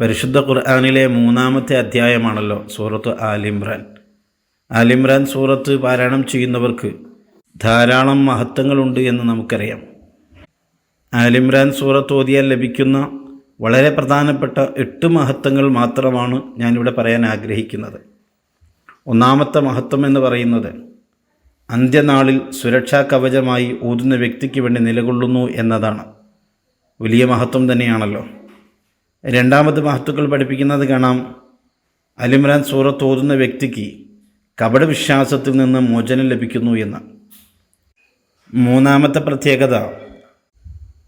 പരിശുദ്ധ ഖുർആാനിലെ മൂന്നാമത്തെ അധ്യായമാണല്ലോ സൂറത്ത് ആലിമ്രാൻ ആലിമ്രാൻ സൂറത്ത് പാരായണം ചെയ്യുന്നവർക്ക് ധാരാളം മഹത്വങ്ങളുണ്ട് എന്ന് നമുക്കറിയാം. ആലിമ്രാൻ സൂറത്ത് ഓതിയാൽ ലഭിക്കുന്ന വളരെ പ്രധാനപ്പെട്ട എട്ട് മഹത്വങ്ങൾ മാത്രമാണ് ഞാനിവിടെ പറയാൻ ആഗ്രഹിക്കുന്നത്. ഒന്നാമത്തെ മഹത്വം എന്ന് പറയുന്നത് അന്ത്യനാളിൽ സുരക്ഷാ കവചമായി ഊതുന്ന വ്യക്തിക്ക് വേണ്ടി നിലകൊള്ളുന്നു എന്നതാണ്. വലിയ മഹത്വം തന്നെയാണല്ലോ. രണ്ടാമത് മഹത്തുക്കൾ പഠിപ്പിക്കുന്നത് കാണാം. അലിമ്രാൻ സൂറത്ത് ഓതുന്ന വ്യക്തിക്ക് കപട വിശ്വാസത്തിൽ നിന്ന് മോചനം ലഭിക്കുന്നു എന്ന്. മൂന്നാമത്തെ പ്രത്യേകത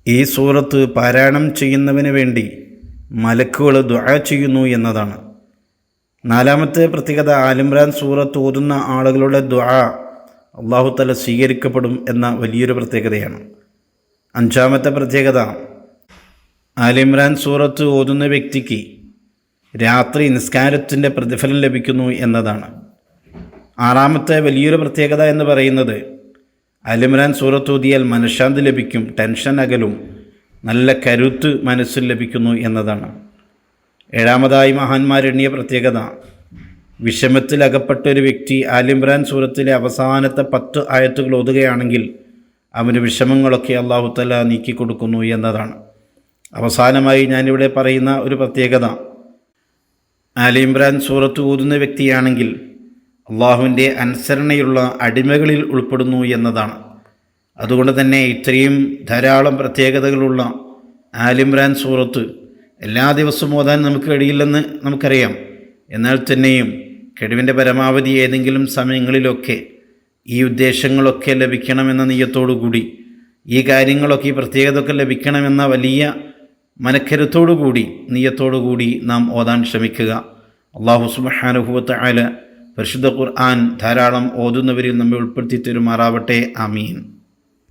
ഈ സൂറത്ത് പാരായണം ചെയ്യുന്നവന് വേണ്ടി മലക്കുകൾ ദുആ ചെയ്യുന്നു എന്നതാണ്. നാലാമത്തെ പ്രത്യേകത ആലിമ്രാൻ സൂറത്ത് ഓതുന്ന ആളുകളുടെ ദുആ അള്ളാഹുത്തല തല സ്വീകരിക്കപ്പെടും എന്ന വലിയൊരു പ്രത്യേകതയാണ്. അഞ്ചാമത്തെ പ്രത്യേകത ആലിമ്രാൻ സൂറത്ത് ഓതുന്ന വ്യക്തിക്ക് രാത്രി നിസ്കാരത്തിന്റെ പ്രതിഫലം ലഭിക്കുന്നു എന്നതാണ്. ആറാമത്തെ വലിയൊരു പ്രത്യേകത എന്ന് പറയുന്നത് അലിമ്രാൻ സൂറത്ത് ഓതിയാൽ മനഃശാന്തി ലഭിക്കും ടെൻഷൻ അകലും നല്ല കരുത്ത് മനസ്സിൽ ലഭിക്കുന്നു എന്നതാണ്. ഏഴാമതായി മഹാന്മാരെണ്ണിയ പ്രത്യേകത വിഷമത്തിൽ അകപ്പെട്ട ഒരു വ്യക്തി ആലിമ്രാൻ സൂറത്തിലെ അവസാനത്തെ പത്ത് ആയത്തുകൾ ഓതുകയാണെങ്കിൽ അവന് വിഷമങ്ങളൊക്കെ അള്ളാഹുത്തല നീക്കിക്കൊടുക്കുന്നു എന്നതാണ്. അവസാനമായി ഞാനിവിടെ പറയുന്ന ഒരു പ്രത്യേകത. ആലിമ്രാൻ സൂറത്ത് ഊതുന്ന വ്യക്തിയാണെങ്കിൽ അള്ളാഹുവിന്റെ അനുസരണയുള്ള അടിമകളിൽ ഉൾപ്പെടുന്നു എന്നതാണ്. അതുകൊണ്ട് തന്നെ ഇത്രയും ധാരാളം പ്രത്യേകതകളുള്ള ആലിമ്രാൻ സൂറത്ത് എല്ലാ ദിവസവും ഓതാൻ നമുക്ക് കഴിയില്ലെന്ന് നമുക്കറിയാം. എന്നാൽ തന്നെയും കഴിവിന്റെ പരമാവധി ഏതെങ്കിലും സമയങ്ങളിലൊക്കെ ഈ ഉദ്ദേശങ്ങളൊക്കെ ലഭിക്കണമെന്ന കൂടി ഈ കാര്യങ്ങളൊക്കെ ഈ പ്രത്യേകതയൊക്കെ ലഭിക്കണമെന്ന വലിയ മനക്കരുത്തോടു കൂടി നെയ്യത്തോടു കൂടി നാം ഓതാൻ ശ്രമിക്കുക. അള്ളാഹു സുബഹാനുഭവത്തെ ആല പരിശുദ്ധ ഖുർആൻ ധാരാളം ഓതുന്നവരിൽ നമ്മെ ഉൾപ്പെടുത്തി തരുമാറാവട്ടെ. ആമീൻ.